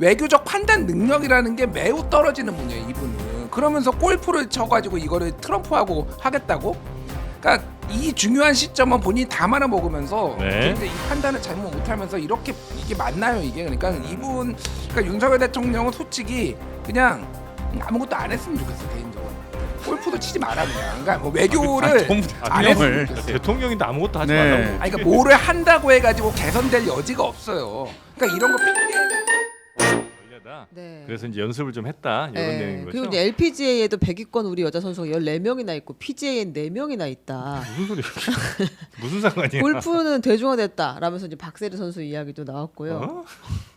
외교적 판단 능력이라는 게 매우 떨어지는 분이에요 이분은 그러면서 골프를 쳐가지고 이거를 트럼프하고 하겠다고 그러니까 이 중요한 시점은 본인이 다 말아 먹으면서 네. 근데 이 판단을 잘못 못하면서 이렇게 이게 맞나요 이게 그러니까 이분 그러니까 윤석열 대통령은 솔직히 그냥 아무것도 안 했으면 좋겠어 개인적으로 골프도 치지 마라 그냥 그러니까 뭐 외교를 너무 안 대통령을. 했으면 좋겠어요. 대통령인데 아무것도 하지 네. 말라고. 아니 그러니까 뭐를 한다고 해가지고 개선될 여지가 없어요. 그러니까 이런 거 핑계. 네. 그래서 이제 연습을 좀 했다 이런 네. 내용인 거죠. 그리고 이제 LPGA에도 100위권 우리 여자 선수가 14명이나 있고 PGA엔 4명이나 있다. 무슨 소리야? 무슨 상관이야? 골프는 대중화됐다. 라면서 이제 박세리 선수 이야기도 나왔고요. 어?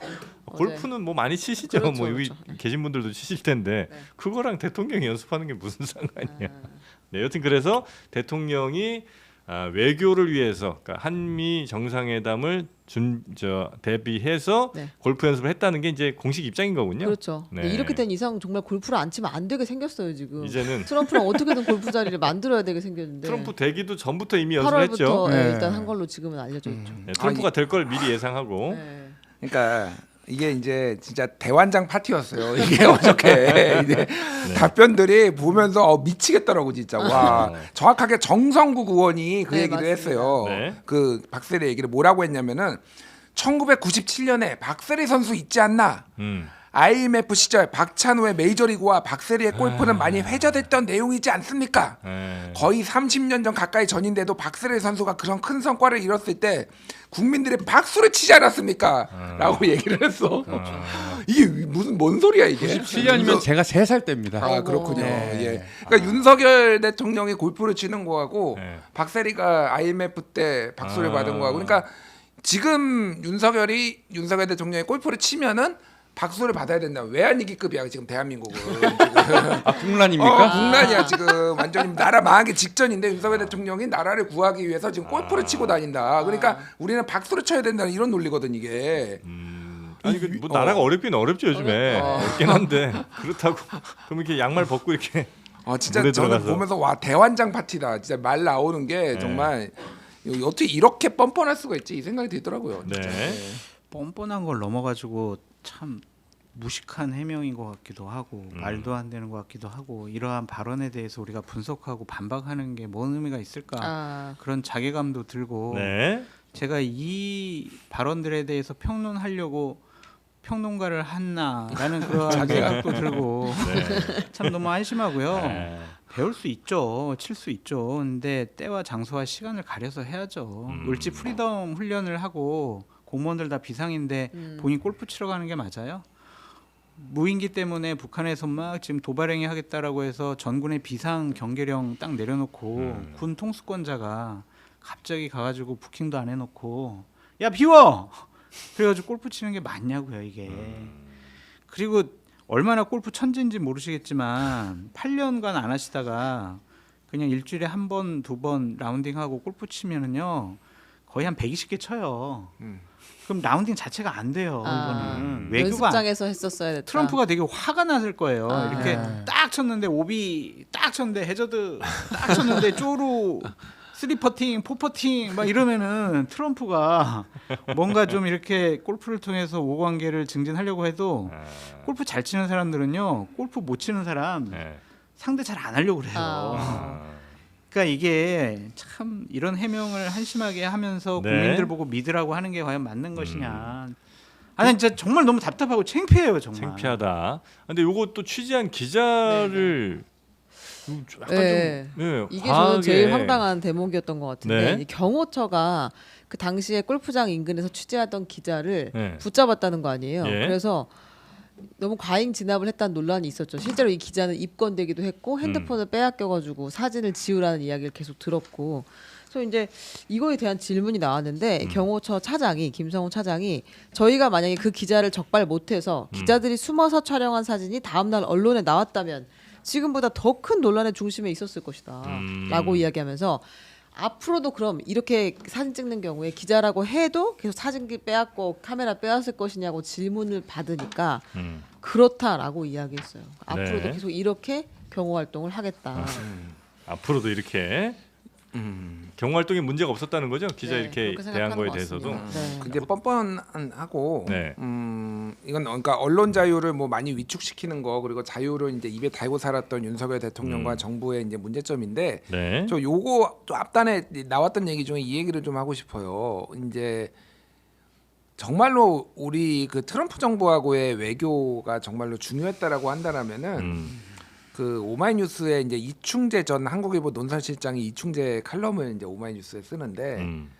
골프는 뭐 많이 치시죠. 그렇죠, 뭐 여기 그렇죠. 계신 분들도 치실 텐데 네. 그거랑 대통령이 연습하는 게 무슨 상관이야? 아, 네, 여튼 그래서 대통령이 아, 외교를 위해서 그러니까 한미 정상회담을 준 저 대비해서 네. 골프 연습을 했다는 게 이제 공식 입장인 거군요. 그렇죠. 네. 이렇게 된 이상 정말 골프를 안 치면 안 되게 생겼어요 지금. 이제는 트럼프랑 어떻게든 골프 자리를 만들어야 되게 생겼는데. 트럼프 되기도 전부터 이미 연습을 했죠. 8월부터 네. 일단 한 걸로 지금은 알려져 있죠. 네, 트럼프가 될 걸 미리 예상하고 네. 그러니까 이게 이제 진짜 대환장 파티였어요. 이게 어저께 이제 답변들이 보면서 어, 미치겠더라고 진짜. 와 어. 정확하게 정성국 의원이 그 네, 얘기를 맞습니다. 했어요. 네. 그 박세리 얘기를 뭐라고 했냐면은 1997년에 박세리 선수 있지 않나? 음. IMF 시절 박찬호의 메이저리그와 박세리의 아. 골프는 많이 회자됐던 내용이지 않습니까? 네. 거의 30년 전 가까이 전인데도 박세리 선수가 그런 큰 성과를 이뤘을 때 국민들이 박수를 치지 않았습니까? 아. 라고 얘기를 했어. 이게 무슨 뭔 소리야 이게? 7년이면 제가 3살 때입니다. 아 그렇군요. 네. 예. 그러니까 윤석열 대통령이 골프를 치는 거하고 네. 박세리가 IMF 때 박수를 아. 받은 거하고 그러니까 지금 윤석열이 윤석열 대통령이 골프를 치면은 박수를 받아야 된다. 외환위기급이야 지금 대한민국은. 지금. 아 국란입니까? 어, 국난이야 지금 완전히 나라 망하기 직전인데 윤석열 대통령이 나라를 구하기 위해서 지금 골프를 치고 다닌다. 그러니까 우리는 박수를 쳐야 된다는 이런 논리거든 이게. 음. 아니 그뭐 어. 나라가 어렵긴 어렵죠 요즘에 어렵죠. 어렵긴 한데 그렇다고 그럼 이렇게 양말 벗고 이렇게 아 진짜 물에 저는 들어가서. 보면서 와 대환장 파티다. 진짜 말 나오는 게 정말 이거 어떻게 이렇게 뻔뻔할 수가 있지 이 생각이 들더라고요. 진짜. 네. 뻔뻔한 걸 넘어가지고 참 무식한 해명인 것 같기도 하고 음. 말도 안 되는 것 같기도 하고 이러한 발언에 대해서 우리가 분석하고 반박하는 게 뭔 의미가 있을까 아, 그런 자괴감도 들고 네. 제가 이 발언들에 대해서 평론하려고 평론가를 했나라는 그런 생각도 들고 네. 참 너무 안심하고요. 네. 배울 수 있죠. 칠 수 있죠. 근데 때와 장소와 시간을 가려서 해야죠. 음. 을지 프리덤 훈련을 하고 공무원들 다 비상인데 음. 본인 골프 치러 가는 게 맞아요? 무인기 때문에 북한에서 막 지금 도발행위 하겠다라고 해서 전군의 비상 경계령 딱 내려놓고 음. 군 통수권자가 갑자기 가가지고 부킹도 안 해놓고 야 비워 그래가지고 골프 치는 게 맞냐고요 이게 그리고 얼마나 골프 천재인지 모르시겠지만 8년간 안 하시다가 그냥 일주일에 한 번 두 번 라운딩하고 골프 치면은요 거의 한 120개 쳐요. 음. 그럼 라운딩 자체가 안 돼요. 아, 이거는 외교가 안- 연습장에서 했었어야 됐다. 트럼프가 되게 화가 났을 거예요. 아. 이렇게 네. 딱 쳤는데 오비 딱 쳤는데 해저드 딱 쳤는데 쪼로 쓰리 퍼팅, 포 퍼팅 막 이러면은 트럼프가 뭔가 좀 이렇게 골프를 통해서 오관계를 증진하려고 해도 아, 골프 잘 치는 사람들은요 골프 못 치는 사람 네. 상대 잘 안 하려고 그래요. 아. 아. 그러니까 이게 참 이런 해명을 한심하게 하면서 네. 국민들 보고 믿으라고 하는 게 과연 맞는 것이냐. 아니 진짜 정말 너무 답답하고 창피해요 정말. 창피하다. 근데 요거 또 취재한 기자를 약간 네. 좀 네, 이게 과하게 저는 제일 황당한 대목이었던 것 같은데 네. 이 경호처가 그 당시에 골프장 인근에서 취재하던 기자를 네. 붙잡았다는 거 아니에요. 예. 그래서 너무 과잉 진압을 했다는 논란이 있었죠. 실제로 이 기자는 입건되기도 했고 음. 핸드폰을 빼앗겨가지고 사진을 지우라는 이야기를 계속 들었고. 그래서 이제 이거에 대한 질문이 나왔는데 음. 경호처 차장이 김성훈 차장이 저희가 만약에 그 기자를 적발 못해서 음. 기자들이 숨어서 촬영한 사진이 다음날 언론에 나왔다면 지금보다 더 큰 논란의 중심에 있었을 것이다. 음. 라고 이야기하면서 앞으로도 그럼 이렇게 사진 찍는 경우에 기자라고 해도 계속 사진기 빼앗고 카메라 빼앗을 것이냐고 질문을 받으니까 음. 그렇다라고 이야기했어요. 앞으로도 네. 계속 이렇게 경호 활동을 하겠다. 앞으로도 이렇게 음. 경호 활동에 문제가 없었다는 거죠? 기자 네, 이렇게 그렇게 대한 생각하는 거에 것 대해서도. 같습니다. 네. 근데 뻔뻔하고 네. 음 이건 그러니까 언론 자유를 뭐 많이 위축시키는 거 그리고 자유를 이제 입에 달고 살았던 윤석열 대통령과 음. 정부의 이제 문제점인데 네. 저 요거 또 앞단에 나왔던 얘기 중에 이 얘기를 좀 하고 싶어요. 이제 정말로 우리 그 트럼프 정부하고의 외교가 정말로 중요했다라고 한다라면은 음. 그 오마이뉴스에 이제 이충재 전 한국일보 논설실장이 이충재 칼럼을 이제 오마이뉴스에 쓰는데 음.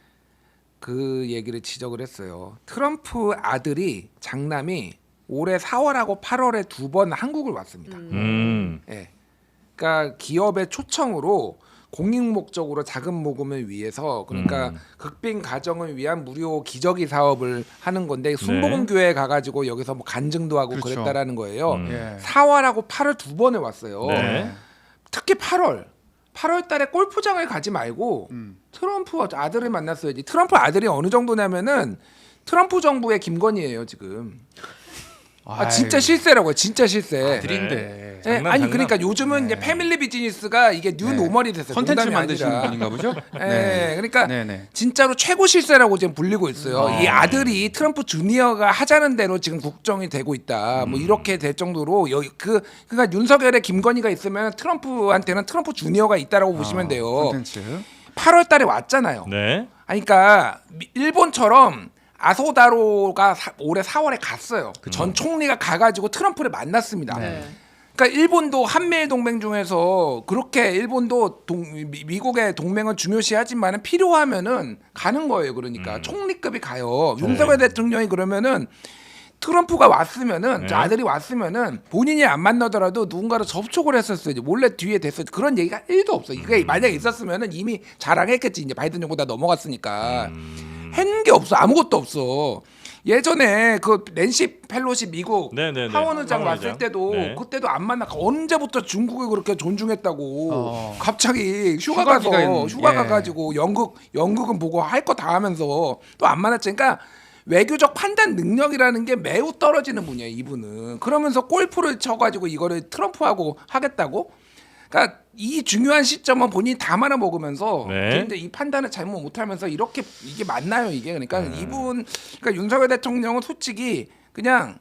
그 얘기를 지적을 했어요. 트럼프 아들이 장남이 올해 4월하고 8월에 두 번 한국을 왔습니다. 음. 예. 그러니까 기업의 초청으로 공익 목적으로 자금 모금을 위해서 그러니까 음. 극빈 가정을 위한 무료 기저귀 사업을 하는 건데 순복음 교회 가가지고 여기서 뭐 간증도 하고 그렇죠. 그랬다라는 거예요. 음. 예. 4월하고 8월 두 번을 왔어요. 네. 특히 8월 8월 달에 골프장을 가지 말고 음. 트럼프 아들을 만났어야지. 트럼프 아들이 어느 정도냐면은 트럼프 정부의 김건희예요 지금. 아 진짜 실세라고요. 진짜 실세. 아들인데 예, 장난, 아니 장난. 그러니까 요즘은 이제 네. 패밀리 비즈니스가 이게 뉴 네. 노멀이 됐어요. 컨텐츠 농담이 만드시는 아니라. 분인가 보죠? 예, 그러니까 네네. 진짜로 최고 실세라고 지금 불리고 있어요. 음. 이 아들이 트럼프 주니어가 하자는 대로 지금 국정이 되고 있다. 음. 뭐 이렇게 될 정도로 여기 그 그러니까 윤석열의 김건희가 있으면 트럼프한테는 트럼프 주니어가 있다라고 보시면 돼요. 아, 컨텐츠. 8월 달에 왔잖아요. 네. 아니, 그러니까 미- 일본처럼 아소다로가 사- 올해 4월에 갔어요. 그전 총리가 가가지고 트럼프를 만났습니다. 네. 그러니까 일본도 한미일 동맹 중에서 그렇게 일본도 동, 미, 미국의 동맹은 중요시하지만은 필요하면은 가는 거예요. 그러니까 총리급이 가요. 윤석열 대통령이 그러면은 트럼프가 왔으면은 저 네. 아들이 왔으면은 본인이 안 만나더라도 누군가를 접촉을 했었어요. 몰래 뒤에 됐어. 그런 얘기가 1도 없어. 이게 만약에 있었으면은 이미 자랑했겠지. 이제 바이든 정부 다 넘어갔으니까. 한게 없어. 아무것도 없어. 예전에 그 낸시 펠로시 미국 네네네. 하원 의장 하원 왔을 의장. 때도 네. 그때도 안 만나. 언제부터 중국을 그렇게 존중했다고. 어. 갑자기 휴가 휴가 가서 기간, 휴가 예. 가가지고 연극 연극은 보고 할 거 다 하면서 또 안 만났지. 그러니까 외교적 판단 능력이라는 게 매우 떨어지는 분이에요. 이분은. 그러면서 골프를 쳐가지고 이거를 트럼프하고 하겠다고. 그러니까 이 중요한 시점은 본인이 다 말아 먹으면서 네. 근데 이 판단을 잘못 못하면서 이렇게 이게 맞나요 이게 그러니까 네. 이분 그러니까 윤석열 대통령은 솔직히 그냥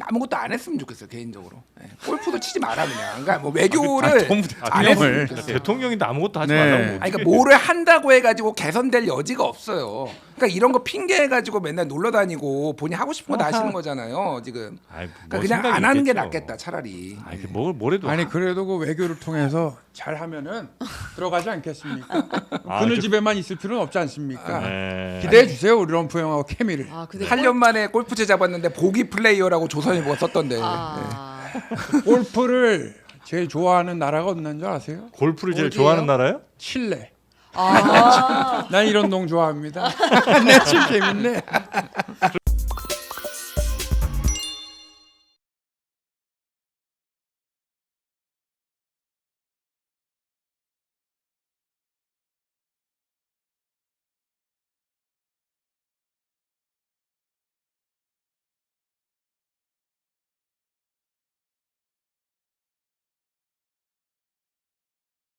아무것도 안 했으면 좋겠어요 개인적으로 예. 골프도 치지 마라 그냥 그러니까 뭐 외교를 아, 정부 안. 했으면 좋겠어요. 대통령인데 아무것도 하지 네. 말라고. 아니 그러니까 뭐를 한다고 해가지고 개선될 여지가 없어요. 그러니까 이런 거 핑계 해가지고 맨날 놀러 다니고 본인 하고 싶은 거 다 하시는 거잖아요 지금. 아이, 그러니까 뭐 그냥 생각이 안 하는 게 있겠죠. 낫겠다 차라리. 아니 그 뭘, 뭐래도 아니 그래도 그 외교를 통해서 잘 하면은 들어가지 않겠습니까? 아, 그늘 그- 집에만 있을 필요는 없지 않습니까? 네. 기대해 주세요 우리 럼프 형하고 케미를. 아 근데 8년 만에 골프채 잡았는데 보기 플레이어라고 조선일보가 썼던데. 아, 골프를 제일 좋아하는 나라가 어딘 줄 아세요? 골프를 제일 어디예요? 좋아하는 나라요? 칠레. 아, 난 이런 동 좋아합니다. 내칠 재밌네.